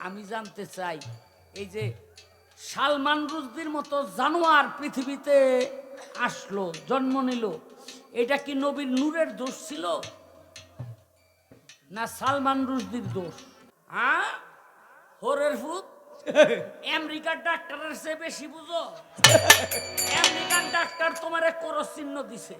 আমি জানতে চাই এই যে সালমান রুজদির মতো জানোয়ার পৃথিবীতে আসলো জন্ম নিল এটা কি নবীর নূরের দোষ ছিল? না সালমান রুজদির দোষ? হ্যাঁ? হরের ফুট আমেরিকার ডাক্তারের চেয়ে বেশি বুঝো? আমেরিকান ডাক্তার তোমার করস চিহ্ন দিছে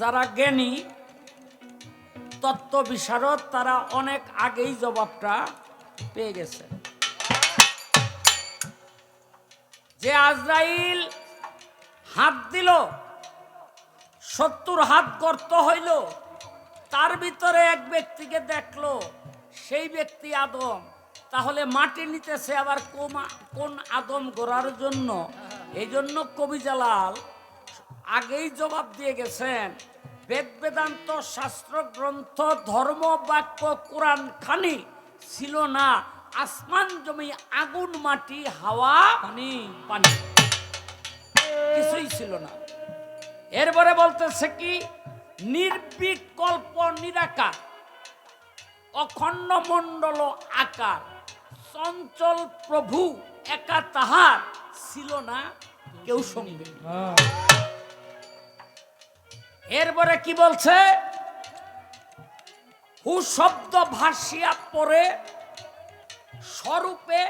যারা জ্ঞানী, তত্ত্ব বিশারদ, তারা অনেক আগেই জবাবটা পেয়ে গেছে। যে আজরাইল হাত দিল, সত্তর হাত গর্ত হইল, তার ভিতরে এক ব্যক্তিকে দেখল, সেই ব্যক্তি আদম। তাহলে মাটি নিতেছে আবার কোন আদম গড়ার জন্য? এই জন্য কবি জালাল আগেই জবাব দিয়ে গেছেন। বেদ বেদান্ত শাস্ত্র গ্রন্থ ধর্ম, বাক্য, কোরআন, খানি ছিল না। আসমান জমি, আগুন, মাটি, হাওয়া, পানি পানি। কিছুই ছিল না। এরপরে বলতেছে কি নির্বিকল্প নিরাকার, অখণ্ড মণ্ডল আকার, চঞ্চল প্রভু একা তাহার ছিল না, কেউ সঙ্গে এরপরে কি বলছে? হু শব্দ ভাসিয়া পরে স্বরূপে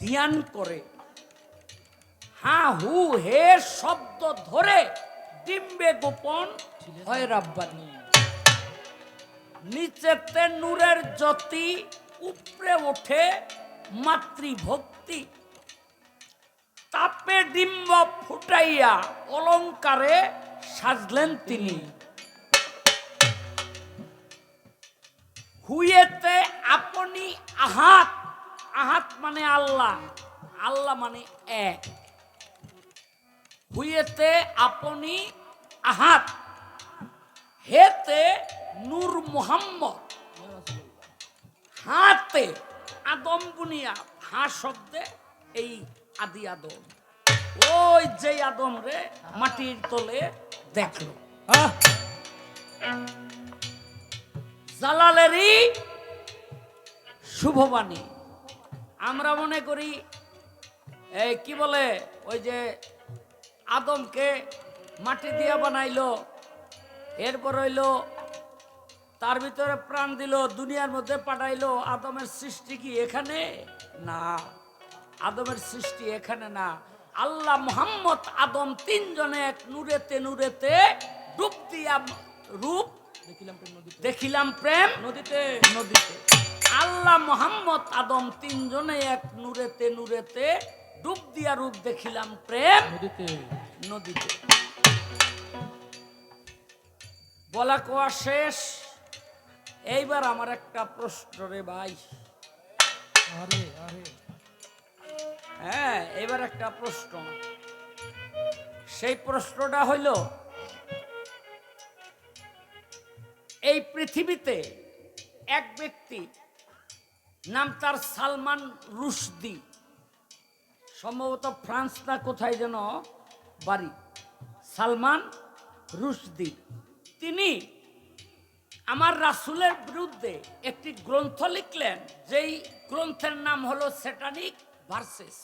ধ্যান করে। হা হু হে শব্দ ধরে, ডিম্বে গোপন হয় রাব্বানি। নিচেতে নূরের জ্যোতি উপরে ওঠে মাতৃভক্তি। তাপে ডিম্ব ফুটাইয়া অলংকারে সাজলেন তিনি। হুয়েতে আপনি আহাত আহাত মানে আল্লাহ আল্লাহ মানে এক। হুয়েতে আপনি আহাত, হেতে নূর মোহাম্মদ। হাতে আদম বুনিয়া, হা শব্দে এই আদি আদম। ওই যে আদম রে, মাটির তলে দেখল। জালালেরই শুভবাণী। আমরা মনে করি, এই কি বলে, ওই যে আদমকে মাটি দিয়া বানাইলো, এরপর হইল তার ভিতরে প্রাণ দিল, দুনিয়ার মধ্যে পাঠাইলো, আদমের সৃষ্টি কি এখানে? না, আদমের সৃষ্টি এখানে না। আল্লাহ মোহাম্মদ আদম তিনজনে এক নূরেতে নূরেতে ডুব দিয়া রূপ দেখিলাম প্রেম নদীতে। নদীতে। আল্লাহ মোহাম্মদ আদম তিনজনে এক নূরেতে নূরেতে ডুব দিয়া রূপ দেখিলাম প্রেম নদীতে। বলা কোয়া শেষ? এইবার আমার একটা প্রশ্ন রে ভাই। আরে আরে হ্যাঁ এবার একটা প্রশ্ন। সেই প্রশ্নটা হইল এই পৃথিবীতে এক ব্যক্তি নাম তার সালমান রুশদি, সম্ভবত ফ্রান্স না কোথায় যেন বাড়ি, সালমান রুশদি। তিনি আমার রাসুলের বিরুদ্ধে একটি গ্রন্থ লিখলেন, যেই গ্রন্থের নাম হলো সেটানিক ভার্সেস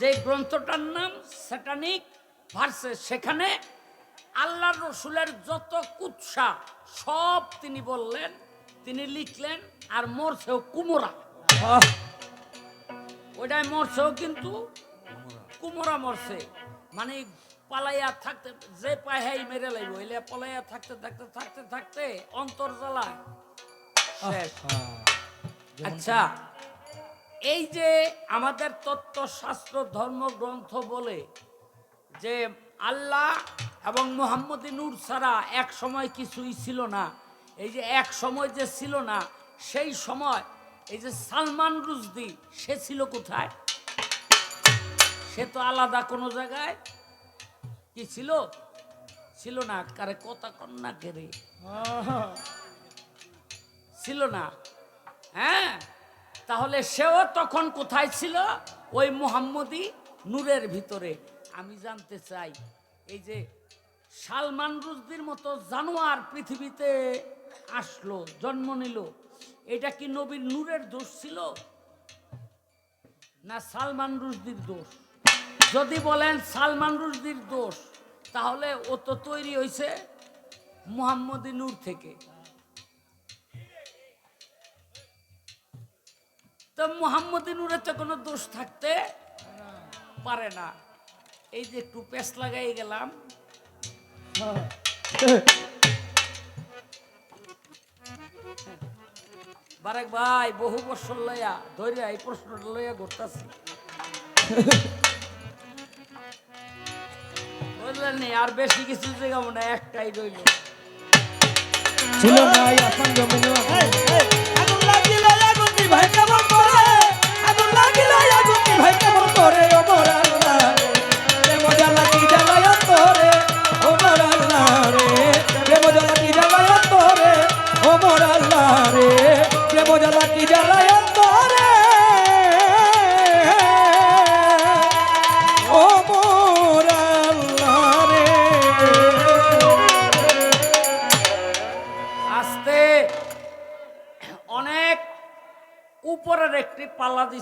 যে গ্রন্থটার নাম সেটানিক ভার্সেস সেখানে আল্লাহ রসুলের যত কুৎসা সব তিনি বললেন তিনি লিখলেন আর মরছেও কুমোরা। ওইটাই মরছেও কিন্তু কুমোরা। মরছে। মানে পালাইয়া থাকতে যে পাহাই মেরে লাগবে ওইলে পালাইয়া থাকতে থাকতে থাকতে থাকতে অন্তর জ্বালায়। আচ্ছা। এই যে আমাদের তত্ত্বশাস্ত্র ধর্মগ্রন্থ বলে যে আল্লাহ এবং মোহাম্মদ নূর ছাড়া এক সময় কিছুই ছিল না এই যে এক সময় যে ছিল না সেই সময় এই যে সালমান রুজদি সে ছিল কোথায়? সে তো আলাদা কোনো জায়গায় কি ছিল? ছিল না কারে কথা কন্যা কেরে? আহা, ছিল না। হ্যাঁ? তাহলে সেও তখন কোথায় ছিল? ওই মুহাম্মদি নূরের ভিতরে। আমি জানতে চাই, এই যে সালমান রুজদির মতো জানোয়ার পৃথিবীতে আসলো, জন্ম নিল, এটা কি নবীর নূরের দোষ ছিল? না সালমান রুজদির দোষ? যদি বলেন সালমান রুজদির দোষ, তাহলে ও তো তৈরি হয়েছে মুহাম্মদি নূর থেকে। তো মুহাম্মদ নূরের তো কোনো দোষ থাকতে পারে না। এই যে একটু পেস লাগাই গেলাম। বারেক ভাই বহু বছর লইয়া ধরে এই প্রশ্নটা লইয়া ঘুরতাছি। বুঝলেন আর বেশি কিছু জায়গা না একটাই রইল। ছিল না আগুন লাগিলে আগুন ভাই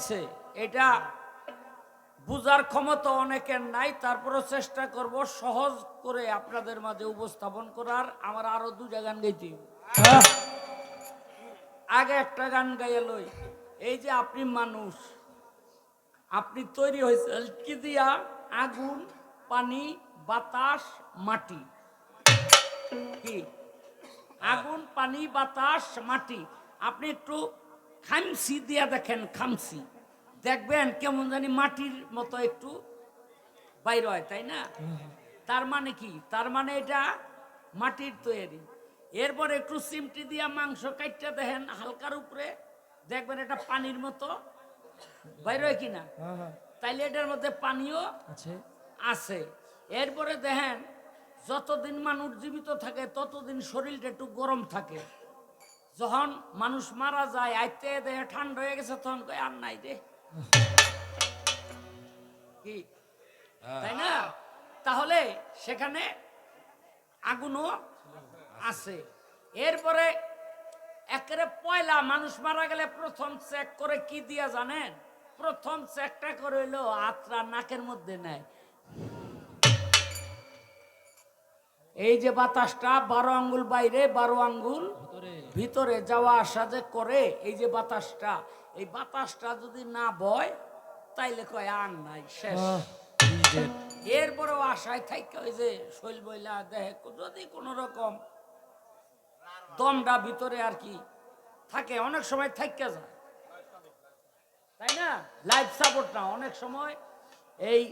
দিছে এটা বুজার ক্ষমতা অনেকের নাই তারপরে চেষ্টা করব সহজ করে আপনাদের মাঝে উপস্থাপন করার। আমার আরও দুটা গান গাইতে। আগে একটা গান গাইয়া লই। এই যে আপনি মানুষ আপনি তৈরি হয়েছে কি দিয়া? আগুন পানি বাতাস মাটি। কি? আগুন পানি বাতাস মাটি। আপনি একটু খামসি দিয়া দেখেন খামসি দেখবেন কেমন জানি মাটির মতো একটু বাইর হয় তাই না? তার মানে কি? তার মানে এটা মাটির তৈরি। এরপর একটু সিমটি দিয়া মাংস কাটতে দেখেন হালকার উপরে। দেখবেন এটা পানির মতো বাইর হয় কিনা? তাইলে এটার মধ্যে পানিও আছে। আছে। এরপরে দেখেন যতদিন মানুষ জীবিত থাকে ততদিন শরীরটা একটু গরম থাকে। যখন মানুষ মারা যায়, আইতে দেহে ঠান্ডা হয়ে গেছে, তখন কয়, আর নাই রে কি? তাই না? তাহলে সেখানে আগুনও আছে। এরপরে একেবারে পয়লা, মানুষ মারা গেলে প্রথম চেক করে কি দিয়া জানেন? প্রথম চেকটা করে হইল আত্রা নাকের মধ্যে নেয়। এই যে বাতাসটা, বারো আঙ্গুল বাইরে, বারো আঙ্গুল ভিতরে যাওয়া আসা যে করে এই যে বাতাসটা এই বাতাসটা যদি না বয় তাইলে কয় আর নাই শেষ। এরপরেও আশায় থাইকে ওই যে শৈল বইলা দেহে যদি কোনো রকম দমটা ভিতরে আর কি থাকে অনেক সময় থাইকা যায়। তাই না? লাইফ সাপোর্ট না অনেক সময় এই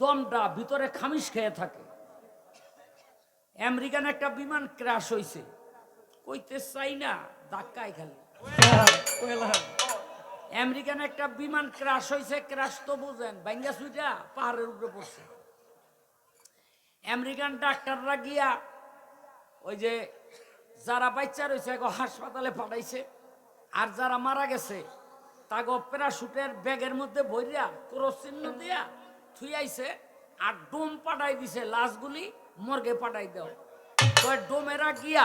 দমটা ভিতরে খামিশ খেয়ে থাকে। আমেরিকান একটা বিমান ক্রাশ হইছে। কইতে চাই না, ধাক্কায় খালি। আমেরিকান একটা বিমান ক্রাশ হয়েছে ক্রাশ তো বুঝেন বাইঙ্গা সুইটা পাহাড়ের উপরে পড়ছে। আমেরিকান ডাক্তাররা গিয়া ওই যে যারা বাচ্চা রয়েছে এগো হাসপাতালে পাঠাইছে। আর যারা মারা গেছে তাগো প্যারাশুটের ব্যাগের মধ্যে ভরিয়া, ক্রস চিহ্ন দিয়া থুইয়াইছে আর ডোম পাঠাই দিছে, লাশগুলি মর্গে পাঠাই দাও তো ডোমেরা গিয়া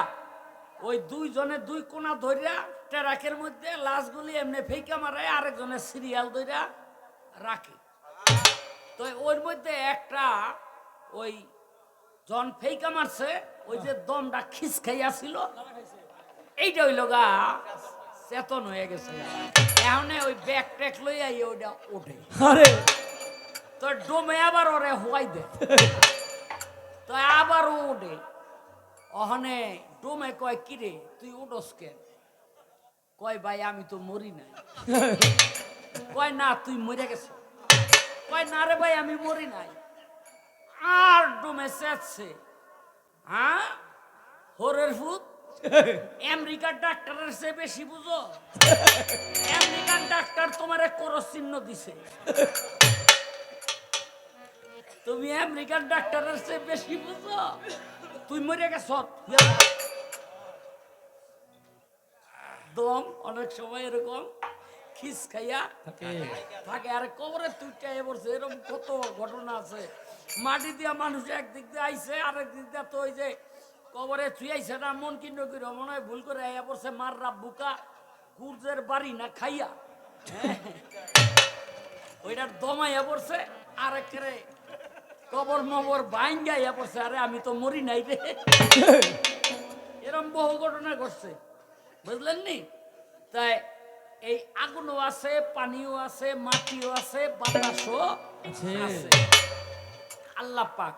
ওই দুইজনে দুই কোনা ধরিয়া ট্রাকের মধ্যে লাশগুলি এমনি ফেঁকা মারে আরেকজনের সিরিয়াল ধরিয়া রাখে। তো ওর মধ্যে একটা ওই জন ফেইকা মারছে ওই যে দমটা খিস খাইয়াছিল এইটা হইল গা চেতন হয়ে গেছে। এখন ওই ব্যাগ ট্যাগ লইয়া ওইটা ওঠে। আরে! তো ডোমে আবার ওরে হোয়াই দে। তো আবার ওঠে। অহনে ডোমে কয় কিরে তুই উঠোস কেন? কয় ভাই আমি তো মরি নাই। কয় না তুই মরে গেছ। কয় না রে ভাই আমি মরি নাই। আর ডোমে চেচ্ছে। হ্যাঁ? হরের ফুট আমেরিকার ডাক্তারের চেয়ে বেশি বুঝো? আমেরিকান ডাক্তার তোমারে করস চিহ্ন দিছে। তুমি আমেরিকান ডাক্তারের চেয়ে বেশি বুঝো? তুই মরে গেছ দম অনেক সময় এরকম খিস খাইয়া থাকে। থাকে। আর কবরে তুইটা পড়ছে এরকম কত ঘটনা আছে। মাটি দিয়া মানুষ একদিক দিয়ে আইছে আরেক দিক দিয়ে তো ওই যে কবরে চুয়াইছে না মন কিন্ন করে মনে হয় ভুল করে আইয়া পড়ছে মার রাব বুকা গুর্জের বাড়ি না খাইয়া। ওইটার দমাইয়া পড়ছে আর একেবারে কবর মবর বাইন গাইয়া পড়ছে আরে আমি তো মরি নাই রে। এরম বহু ঘটনা ঘটছে। বুঝলেন নি? তাই এই আগুনও আছে পানিও আছে মাটিও আছে বাতাসও আছে। আল্লাহ পাক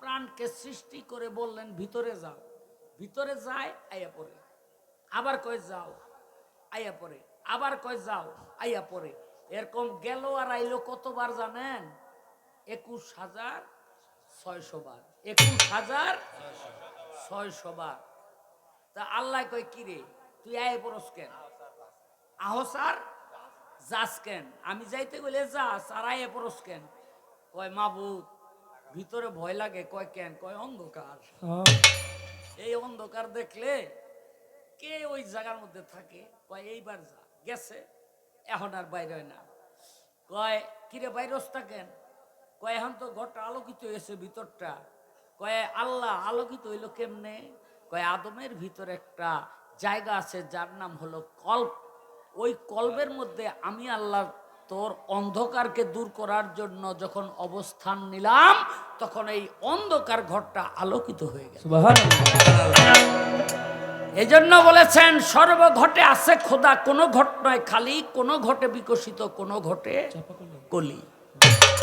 প্রাণকে সৃষ্টি করে বললেন ভিতরে যাও। ভিতরে যায় আইয়া পড়ে। আবার কয় যাও। আইয়া পড়ে। আবার কয় যাও। আইয়া পড়ে। এরকম গেল আর আইলো কতবার জানেন? একুশ হাজার ছয়শো বার। একুশ হাজার ছয়শো। বার। তা আল্লাহ কয় কিরে তুই আয় পরস কেন? আর যাস কেন? আমি যাইতে গেলে যাস আর আয় পরস কেন? কয়, মাবুদ, ভিতরে ভয় লাগে, কয়, কেন? কয়, অন্ধকার। এই অন্ধকার দেখলে কে ওই জায়গার মধ্যে থাকে? কয়, এইবার যা। গেছে, এখন আর বাইরে হয় না। কয়, কিরে বাইরস থাকেন কয়, এখন তো ঘরটা আলোকিত হয়েছে ভিতরটা। কয়, আল্লাহ, আলোকিত হইল কেমনে? কয়, আদমের ভিতরে একটা জায়গা আছে যার নাম হলো কল্প। ওই কল্পের মধ্যে আমি আল্লাহ তোর অন্ধকারকে দূর করার জন্য যখন অবস্থান নিলাম তখন এই অন্ধকার ঘরটা আলোকিত হয়ে গেল। এই জন্য বলেছেন সর্বঘটে আছে খোদা কোনো ঘট নয় খালি কোনো ঘটে বিকশিত কোনো ঘটে কলি।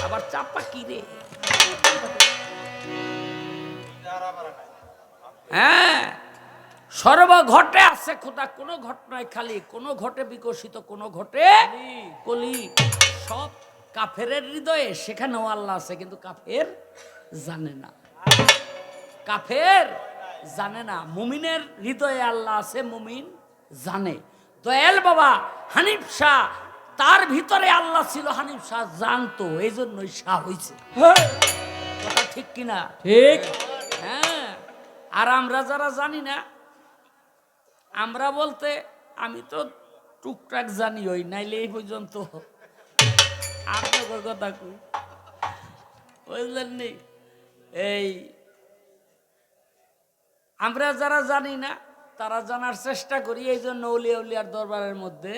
আবার চাপা কি রে? হ্যাঁ। সর্বঘটে আছে খোদা কোনো ঘট নয় খালি। কোনো ঘটে বিকশিত কোনো ঘটে কলি। সব কাফের হৃদয়ে সেখানেও আল্লাহ আছে কিন্তু কাফের জানে না। কাফের জানে না মুমিনের হৃদয়ে আল্লাহ আছে মুমিন জানে। দয়াল বাবা হানিফ শাহ তার ভিতরে আল্লাহ ছিল হানিফ শাহ জানতো এই জন্যই শাহ হয়েছে কথা ঠিক কিনা? ঠিক। হ্যাঁ। আর আমরা যারা জানি না আমরা বলতে, আমি তো টুকটাক জানি ওই, নাইলে এই পর্যন্ত। আপনার কথা কই? বুঝলেন এই, আমরা যারা জানি না, তারা জানার চেষ্টা করি, এই জন্য উলিয়া উলিয়ার দরবারের মধ্যে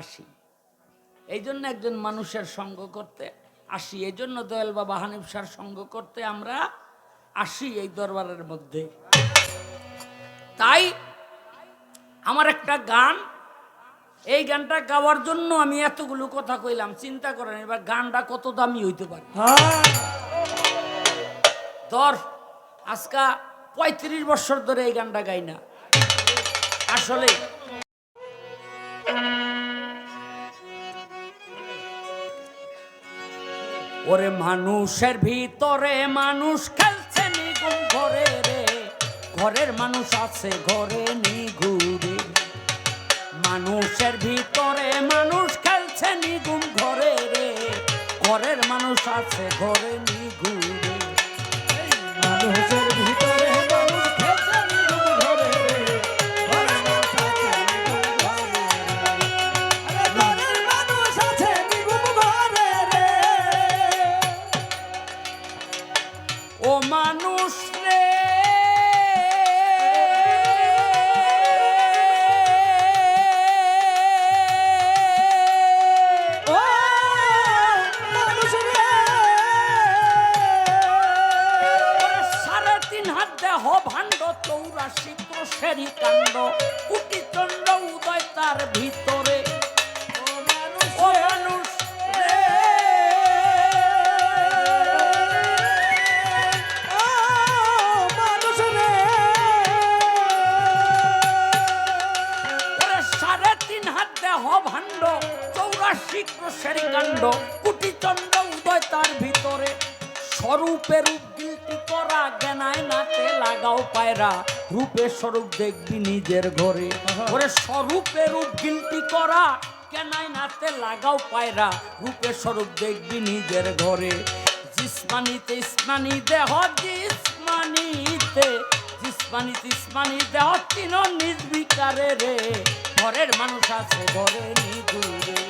আসি। এই জন্য একজন মানুষের সঙ্গ করতে আসি, এই জন্য দয়াল বাবা হানিফ সার সঙ্গ করতে আমরা আসি এই দরবারের মধ্যে। তাই আমার একটা গান, এই গানটা গাওয়ার জন্য আমি এতগুলো কথা কইলাম, চিন্তা করেন, এবার গানটা কত দামি হইতে পারে। ধর, আজকা পঁয়ত্রিশ বছর ধরে এই গানটা গাই না। আসলে ওরে মানুষের ভিতরে মানুষ খেলছে নিগুম ঘরে রে। ঘরের মানুষ আছে, ঘরে নিগুরে মানুষের ভিতরে মানুষ খেলছে নিগুম ঘরে রে। ঘরের মানুষ আছে, ঘরে নিগুরে কাণ্ড কুটি চন্ড উদয় তার ভিতরে। স্বরূপে রূপ গিলটি করা জ্ঞানায় নাতে লাগাও পায়রা। রূপে স্বরূপ দেখবি নিজের ঘরে। ওরে স্বরূপে রূপ গিলটি করা কেনায় নাতে লাগাও পায়রা। রূপে স্বরূপ দেখবি নিজের ঘরে। জিসমানিতে ইসমানি দেহ, জিসমানিতে। জিসমানিতে ইসমানি দেহ তিন নির্বিকারে রে। ঘরের মানুষ আছে, ঘরে নিদূরে।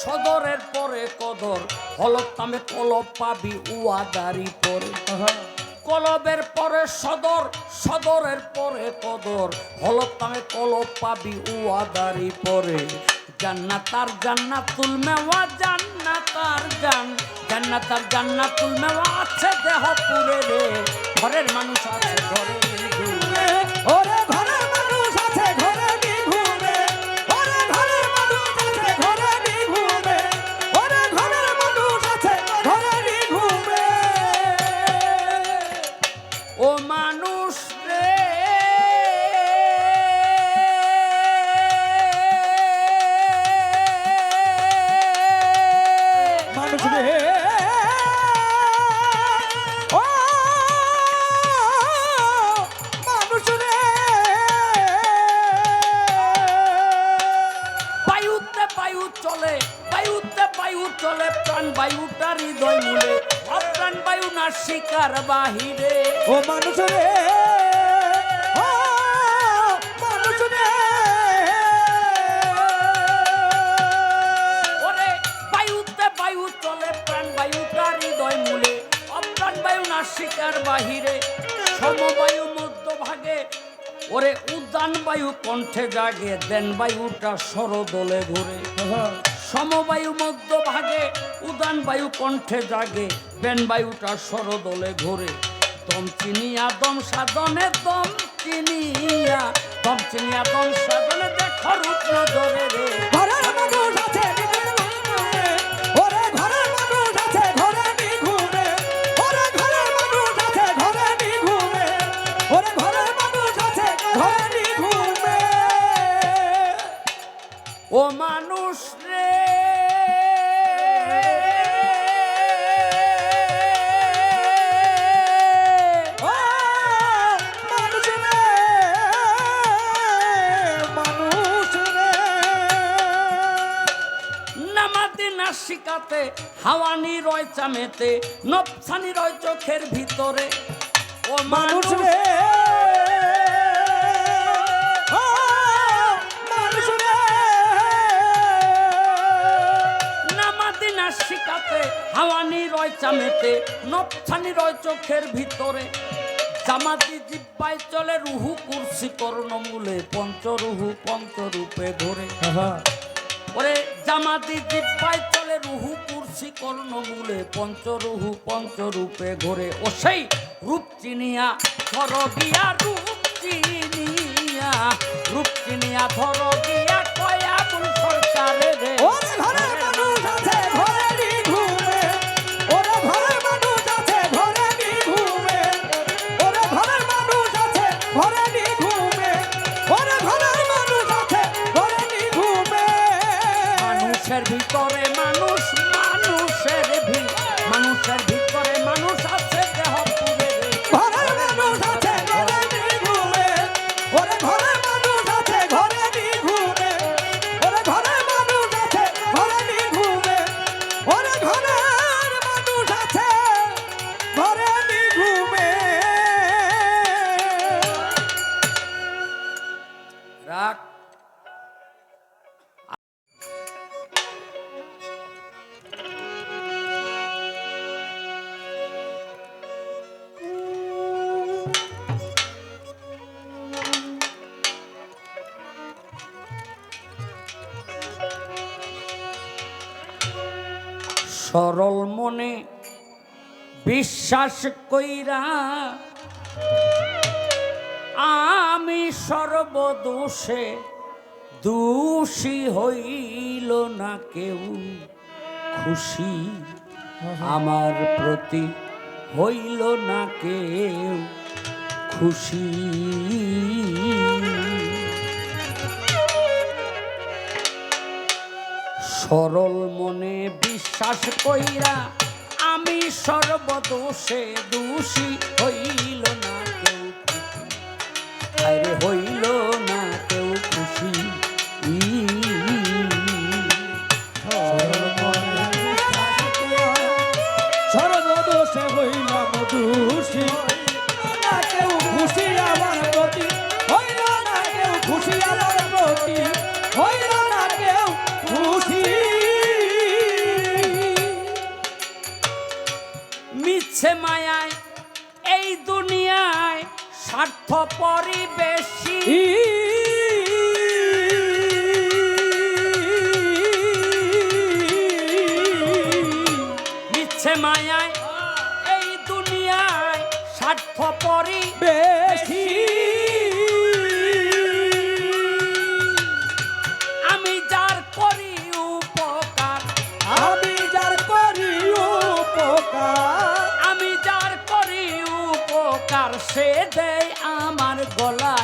সদরের পরে কদর হলক তামে কলব পাবি উয়াদারি পরে। কলবের পরে সদর সদরের পরে কদর হলক তামে কলব পাবি উয়াদারি পরে। জান্নাতার জান্নাতুল মেওয়া জান্নাতার জান জান্নাতার জান্নাতুল মেওয়া আছে দেহ পুরে রে। ঘরের মানুষ আছে ঘুরে। জাগে দেন বায়ুটা সরদলে ঘুরে। সমবায়ু মধ্য ভাগে উদান বায়ু কণ্ঠে জাগে বেন বায়ুটা সরদলে ঘুরে। দম চিনিয়া দম সাধনে দম চিনিয়া দম চিনিয়া দম সাধনে দেখ রূপ নজরে রে। ও মানুষ রে। শিকাতে হাওয়ানি রয় চামেতে নফসানি রয় চোখের ভিতরে। ও মানুষ রে। না শিকাতে হাওয়ানি রয় চামেতে নফসানি রয় চোখের ভিতরে। জামাতি জিব্বায় চলে রুহু কুর্সি কর্ণমূলে পঞ্চরুহু পঞ্চরূপে ধরে। ওরে জামাতি জিব্বায় চলে রুহু কুর্সি কর্ণমূলে পঞ্চরুহু পঞ্চরূপে ঘোরে। ও সেই রূপ চিনিয়া ধর গিয়া রূপ চিনিয়া রূপ চিনিয়া ধর গিয়া কয়া বুল সরকারে রে। সরল মনে বিশ্বাস কইরা আমি সর্বদোষে দোষী হইল না কেউ। খুশি আমার প্রতি হইল না কেউ। খুশি সরল মনে বিশ্বাস কইরা আমি সর্বদোষে দোষী হইল না দুনিয়ায় স্বার্থ পরি বেশি। আমি যার করি উপকার। আমি যার করি উপকার। আমি যার করি উপকার সে দেয় আমার গলায়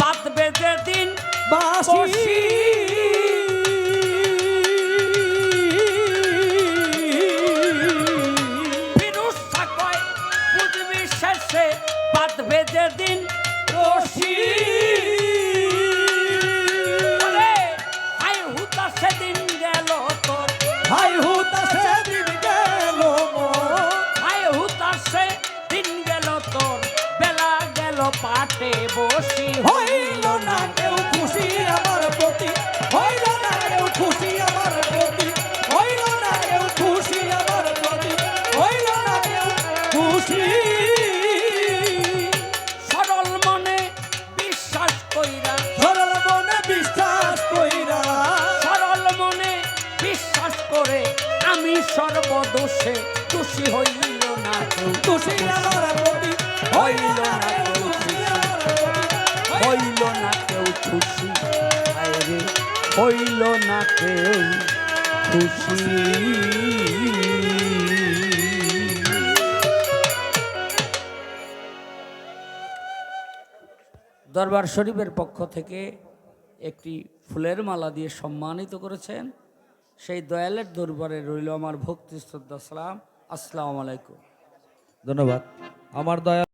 বাঁধবে যেদিন বাসি বাঁধবে যেদিন সর্বদোষে দোষী হইল না আমার প্রতি হইল না হইল না কেউ খুশি রে হইল না কেউ খুশি দরবার শরীফের পক্ষ থেকে একটি ফুলের মালা দিয়ে সম্মানিত করেছেন সেই দয়ালের দরবারে রইল আমার ভক্তি শ্রদ্ধা সালাম। আসসালামু আলাইকুম। ধন্যবাদ। আমার দয়া